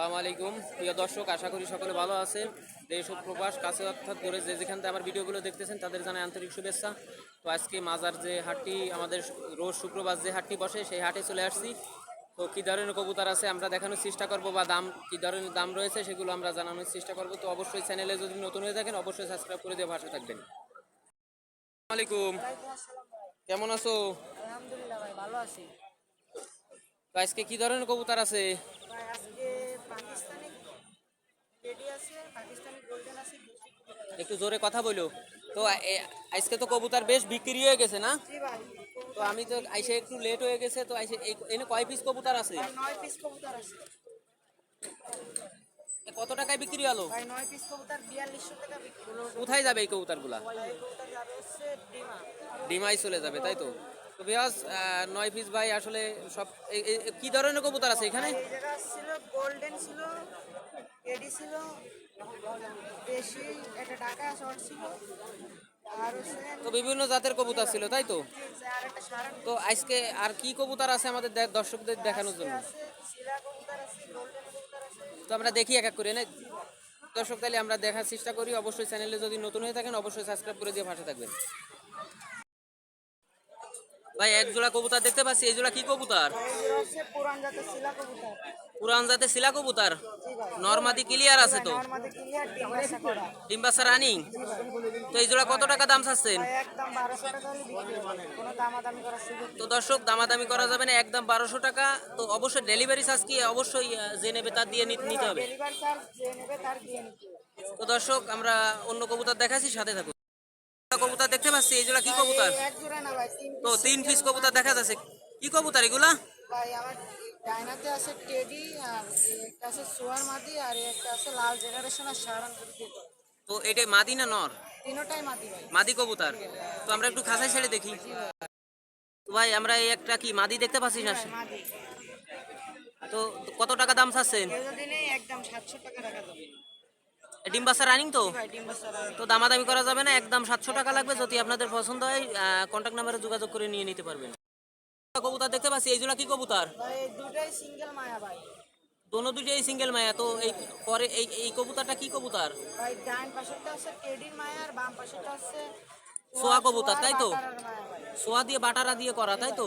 আসসালামু আলাইকুম। প্রিয় দর্শক আশা করি সকলে ভালো আছেন। দেশ ও প্রবাস কাছে অর্থাৎ করে যে যেখান থেকে আমার ভিডিওগুলো দেখতেছেন তাদের জানাই আন্তরিক শুভেচ্ছা। তো আজকে মাজার যে হাটটি আমাদের রোজ শুক্রবার যে হাটটি বসে সেই হাটে চলে আসছি। তো কী ধরনের কবুতর আছে আমরা দেখানোর চেষ্টা করব বা দাম কী ধরনের দাম রয়েছে সেগুলো আমরা জানানোর চেষ্টা করব। তো অবশ্যই চ্যানেলে যদি নতুন হয়ে থাকেন অবশ্যই সাবস্ক্রাইব করে দিয়ে ভাষা থাকবেন। আলাইকুম। কেমন আছো? আলহামদুলিল্লাহ ভাই ভালো আছি। তো আজকে কী ধরনের কবুতর আছে? পাকিস্তানি রেডি আছে পাকিস্তানি গোল্ডেন আছে একটু জোরে কথা বলো। তো আজকে তো কবুতর বেশ বিক্রি হয়ে গেছে না? তো আমি তো আইসে একটু লেট হয়ে গেছে তো আইসে এনে কয় পিস কবুতর আছে? নয় পিস কবুতর আছে। কত টাকায় বিক্রি হলো? ভাই নয় পিস কবুতর বিয়াল্লিশশো টাকা বিক্রি হলো। কোথায় যাবে এই কবুতরগুলা? ডিমাই চলে যাবে তাই তো? তো বিয়াস নয় পিস ভাই আসলে সব কি ধরনের কবুতর আছে এখানে? ছিল গোল্ডেন ছিল এডি ছিল দেশি একটা ঢাকা শর্ট ছিল তো বিভিন্ন জাতের কবুতর ছিল তাই তো? তো আজকে আর কি কবুতর আছে আমাদের দর্শকদের দেখানোর জন্য? তো আমরা দেখি এক এক করে না? দর্শক তাহলে আমরা দেখার চেষ্টা করি। অবশ্যই চ্যানেলে যদি নতুন হয়ে থাকেন অবশ্যই সাবস্ক্রাইব করে দিয়ে ভাষা থাকবেন। ভাই এক জোড়া কবুতর দেখতে পাচ্ছি এই জোড়া কি কবুতর? পুরান জাতের শিলা কবুতর। নর্মাদি ক্লিয়ার আছে তো? ডিম্বাসা রানিং তো এই জোড়া কত টাকা দাম চাচ্ছেন? তো দর্শক দামাদামি করা যাবে না একদম বারোশো টাকা। তো অবশ্যই ডেলিভারি চার্জ কি অবশ্যই আহ, যে নেবে তার দিয়ে নিতে হবে যে নেবে তার দিয়ে নিতে হবে। তো দর্শক আমরা অন্য কবুতর দেখাচ্ছি সাথে থাকুন। কবুতর দেখতে পাচ্ছি এই জোড়া কি কবুতর তো তিন পিস কবুতর দেখা যাচ্ছে। কি কবুতর এগুলা? ভাই আমার ডাইনাতে আছে টেডি আর একটা আছে সোয়ার মাদি আর একটা আছে লাল জেনারেশন আর সাহারানপুর তো এটা মাদি না নর? তিনোটাই মাদি ভাই। মাদি কবুতর। তো আমরা একটু খাসাই ছেড়ে দেখি। তো ভাই আমরা এই একটা কি মাদি দেখতে পাচ্ছি না? তো কত টাকা দাম চাচ্ছেন? একদম সাতশো টাকা যাবে ডিম্বাসা রানিং তো? ডিম তো দামাদামি করা যাবে না একদম সাতশো টাকা লাগবে যদি আপনাদের পছন্দ হয় কন্ট্যাক্ট নাম্বারে যোগাযোগ করে নিয়ে নিতে পারবেন। কবুতর দেখতে পাচ্ছি এই জোড়া কি কবুতর? দুটাই সিঙ্গেল মায়া ভাই দোনো দুটোই সিঙ্গেল মায়া তো এই পরে এই এই কবুতরটা কি কবুতর? ভাই ডান পাশেরটা হচ্ছে টেডির মায়া আর বাম পাশেরটা হচ্ছে সোয়া কবুতর, তাই তো? সোয়া দিয়ে বাটারা দিয়ে করা তাই তো?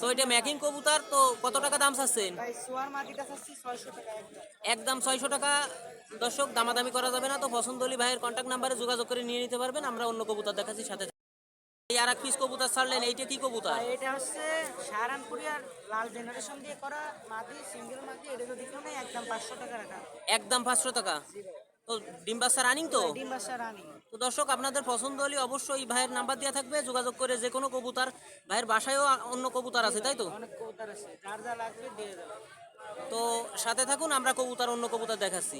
তো এটা ম্যাকিং কবুতর তো কত টাকা দাম চাচ্ছেন? একদম ছয়শো টাকা দর্শক দামাদামি করা যাবে না তো। পছন্দ হলে ভাইয়ের কন্ট্যাক্ট নাম্বারে যোগাযোগ করে নিয়ে নিতে পারবেন। আমরা অন্য কবুতর দেখাচ্ছি সাথে। এই আর এক পিস কবুতর ছাড়লেন এইটা কি কবুতর? এটা হচ্ছে সাহারানপুরি আর লাল জেনারেশন দিয়ে করা মাদি সিঙ্গেল মাদি এটা যদি কেউ একদম পাঁচশো টাকা রাখা একদম পাঁচশো টাকা। তো ডিম্বাসা রানিং তো? ডিম বাসা রানি। তো দর্শক আপনাদের পছন্দ হলে অবশ্যই ভাইয়ের নাম্বার দেওয়া থাকবে যোগাযোগ করে যে কোনো কবুতর ভাইয়ের বাসায়ও অন্য কবুতর আছে তাই তো? অনেক কবুতর আছে যার যা লাগবে দিয়ে দেবো। তো সাথে থাকুন আমরা কবুতর অন্য কবুতর দেখাচ্ছি।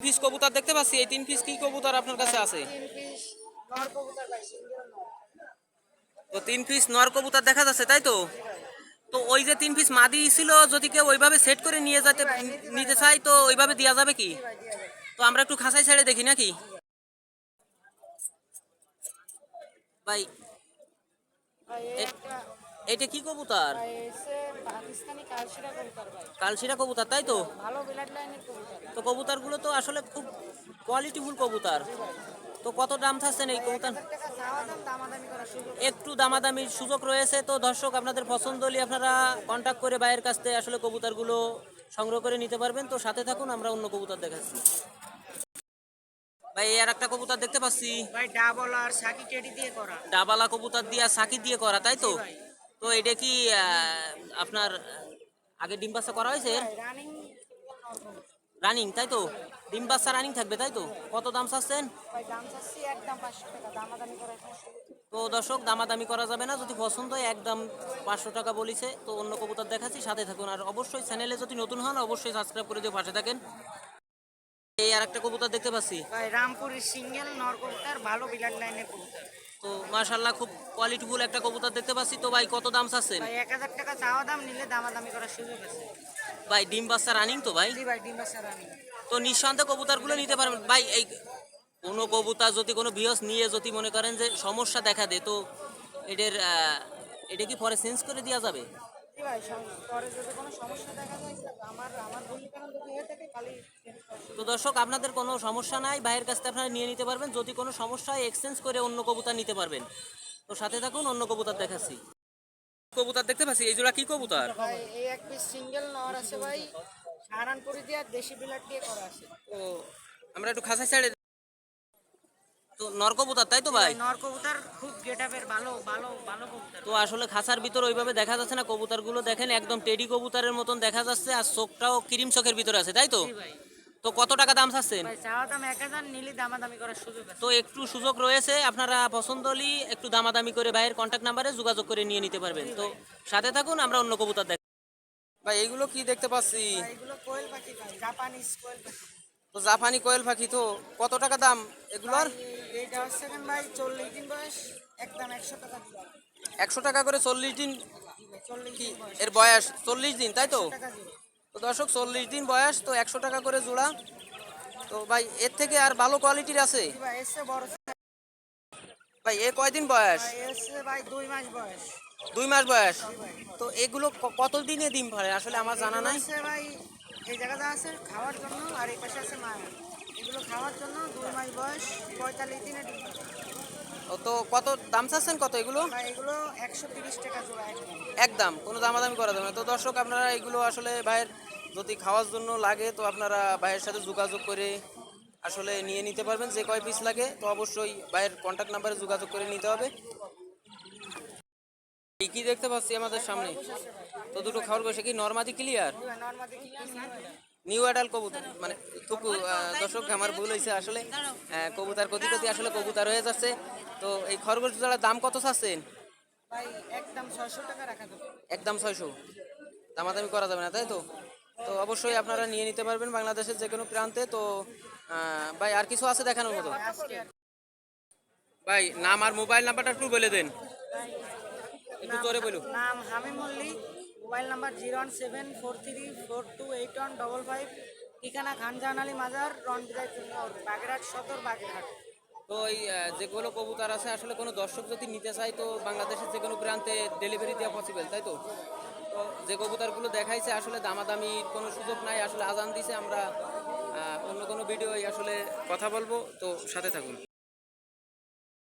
পিস কবুতর দেখতে পাচ্ছি এই তিন পিস কি কবুতর আপনার কাছে আছে? তিন পিস নর কবুতর ভাই তো তিন পিস নর কবুতর দেখা যাচ্ছে তাই তো? তো ওই যে তিন পিস মা ছিল, যদি কেউ ওইভাবে সেট করে নিয়ে যেতে নিতে চাই তো ওইভাবে দেওয়া যাবে কি? তো আমরা একটু খাসাই ছেড়ে দেখি নাকি? ভাই এটা কি কবুতর? কালশিরা কবুতর ভাই। কালশিরা কবুতর তাই তো? লাইনের কবুতর। তো কবুতরগুলো তো আসলে খুব কোয়ালিটিফুল কবুতর। তো কত দাম থাকছেন এই কবুতর? দাম দামাদামি সুযোগ একটু দামাদামির সুযোগ রয়েছে। তো দর্শক আপনাদের পছন্দ হলে আপনারা কন্ট্যাক্ট করে বাইরের কাছ থেকে আসলে কবুতরগুলো সংগ্রহ করে নিতে পারবেন। তো সাথে থাকুন আমরা অন্য কবুতর দেখাচ্ছি। ভাই আর একটা কবুতর দেখতে পাচ্ছি। ভাই ডাবল আর সাকি টেডি দিয়ে করা। ডাবালা কবুতর দিয়ে সাকি দিয়ে করা তাই তো? ভাই। তো এটা কি আপনার আগে ডিম বাচ্চা করা হয়েছে? রানিং তাই তো? ডিম বাচ্চা রানিং থাকবে তাই তো? কত দাম চাচ্ছেন। তো দর্শক দামাদামি করা যাবে না যদি পছন্দ হয় একদম পাঁচশো টাকা বলিছে। তো অন্য কবুতার দেখাচ্ছি সাথে থাকুন। আর অবশ্যই চ্যানেলে যদি নতুন হন অবশ্যই সাবস্ক্রাইব করে দিয়ে পাশে থাকেন। এই আর একটা কবুতর দেখতে পাচ্ছি। রামপুরের সিঙ্গেল নর কবুতর ভালো ব্লাড লাইনের কবুতর। তো মাশাল্লাহ খুব কোয়ালিটিফুল একটা কবুতর দেখতে পাচ্ছি। তো ভাই কত দাম চাচ্ছেন? ভাই এক হাজার টাকা চাওয়া দাম নিলে দামাদামি করার সুযোগ আছে। ভাই ডিম বাচ্চা রানিং তো ভাই? জি ভাই ডিম বাচ্চা রানিং তো নিঃসন্দেহে কবুতরগুলো নিতে পারবেন। ভাই এই কোনো কবুতর যদি কোনো বিহস নিয়ে যদি মনে করেন যে সমস্যা দেখা দেয় তো এদের এটা কি পরে চেঞ্জ করে দেওয়া যাবে? জি ভাই পরে যদি কোনো সমস্যা দেখা যায় আমার আমার খালি তো দর্শক আপনাদের কোনো সমস্যা নাই ভাইয়ের কাছ থেকে আপনারা নিয়ে নিতে পারবেন। যদি কোনো সমস্যা হয় এক্সচেঞ্জ করে অন্য কবুতর নিতে পারবেন। তো সাথে থাকুন অন্য কবুতর দেখাচ্ছি। কবুতর দেখতে পাচ্ছি এই জোড়া কি কবুতর? ভাই এই এক পিস সিঙ্গেল নর আছে ভাই সাহারানপুরি দিয়ে আর দেশি বিলাট দিয়ে করা আছে। ও আমরা একটু খাসাই সাইডে তো নর কবুতর তাই তো ভাই? নর কবুতর খুব গেটআপের ভালো ভালো ভালো কবুতর। তো আসলে খাসার ভিতর ওইভাবে দেখা যাচ্ছে না কবুতরগুলো দেখেন একদম টেডি কবুতরের মতন দেখা যাচ্ছে আর চোখটাও ক্রিম চোখের ভিতরে আছে তাই তো? জি ভাই। তো কত টাকা দাম চাচ্ছেন? ভাই চাওয়া দাম এক হাজার নিলি দামাদামি করার সুযোগ আছে। তো একটু সুযোগ রয়েছে আপনারা পছন্দ হলেই একটু দামাদামি করে ভাইয়ের কন্ট্যাক্ট নাম্বারে যোগাযোগ করে নিয়ে নিতে পারবেন। তো সাথে থাকুন আমরা অন্য কবুতর দেখ ভাই এগুলো কি দেখতে পাচ্ছি? ভাই, এগুলো কোয়েল পাখি ভাই জাপানিজ কোয়েল পাখি। তো জাপানি কোয়েল পাখি তো কত টাকা দাম? এগুলোর একশো টাকা করে চল্লিশ দিন? এর বয়স? চল্লিশ দিন তাই তো? তো দর্শক চল্লিশ দিন বয়স তো একশো টাকা করে জোড়া। তো ভাই এর থেকে আর ভালো কোয়ালিটির আছে? ভাই এ কয়দিন বয়স? ভাই দুই মাস বয়স। দুই মাস বয়স। তো এগুলো কত দিনে ডিম পারে আসলে আমার জানা নাই। ভাই এই জায়গাটা আছে খাওয়ার জন্য আর এই পাশে আছে মায়া এগুলো খাওয়ার জন্য দুই মাস বয়স পঁয়তাল্লিশ দিনে ডিম তো কত দাম চাচ্ছেন কত এগুলো? এগুলো একশো তিরিশ টাকা জোড়া একদম। একদম কোনো দামাদামি করা যাবে না। তো দর্শক আপনারা এগুলো আসলে ভাইয়ের যদি খাওয়ার জন্য লাগে তো আপনারা ভাইয়ের সাথে যোগাযোগ করে আসলে নিয়ে নিতে পারবেন যে কয় পিস লাগে তো অবশ্যই ভাইয়ের কন্ট্যাক্ট নাম্বারে যোগাযোগ করে নিতে হবে। এই কি দেখতে পাচ্ছি আমাদের সামনে? তো দুটো খাবার বসে কি নর্মাদি ক্লিয়ার নিউ অ্যাডাল কবুতর মানে টুকু দর্শক আমার ভুল হয়েছে আসলে। কবুতর কতি কতি আসলে কবুতর হয়ে যাচ্ছে। তো এই খরগোশ জোড়ার দাম কত চাচ্ছেন? একদম ছয়শো টাকা রাখা একদম ছয়শো। দামাদামি করা যাবে না তাই তো? তো অবশ্যই আপনারা নিয়ে নিতে পারবেন বাংলাদেশের যে কোনো প্রান্তে। তো ভাই আর কিছু আছে দেখানোর মতো? ভাই নাম আর মোবাইল নাম্বারটা একটু বলে দেন। একটু জোরে বলুন। নাম Hamim Mallick mobile number zero one seven four three four two eight one double five ঠিকানা খানজাহান আলী মাজার রনবিদায় বাগেরহাট সদর বাগেরহাট। তো এই যেগুলো কবুতর আছে আসলে কোনো দর্শক যদি নিতে চায় তো বাংলাদেশের যে কোনো প্রান্তে ডেলিভারি দেওয়া পসিবল তাই তো? যে কবুতরগুলো দেখাইছে, আসলে দামাদামির কোনো সুযোগ নাই, আসলে আজান দিছে, আমরা অন্য কোনো ভিডিও আসলে কথা বলব, তো সাথে থাকুন।